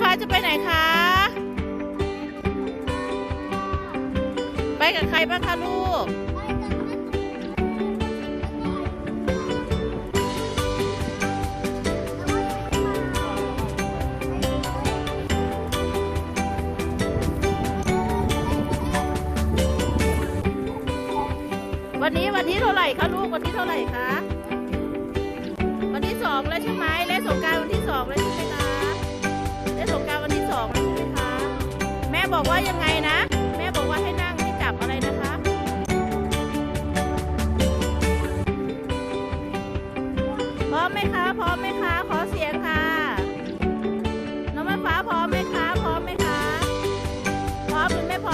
ฟ้าจะไปไหนคะ ไปกับใครบ้างคะลูก วันนี้วันที่เท่าไหร่คะลูก วันที่เท่าไหร่คะ วันที่สองแล้วใช่ไหมเล่นสงการ บอกว่ายังไงนะ แม่บอกว่าให้นั่งให้จับอะไรนะคะ พร้อมไหมคะ พร้อมไหมคะ ขอเสียงค่ะ น้องแม่ฟ้าพร้อมไหมคะ พร้อมไหมคะ พร้อมหรือไม่พร้อม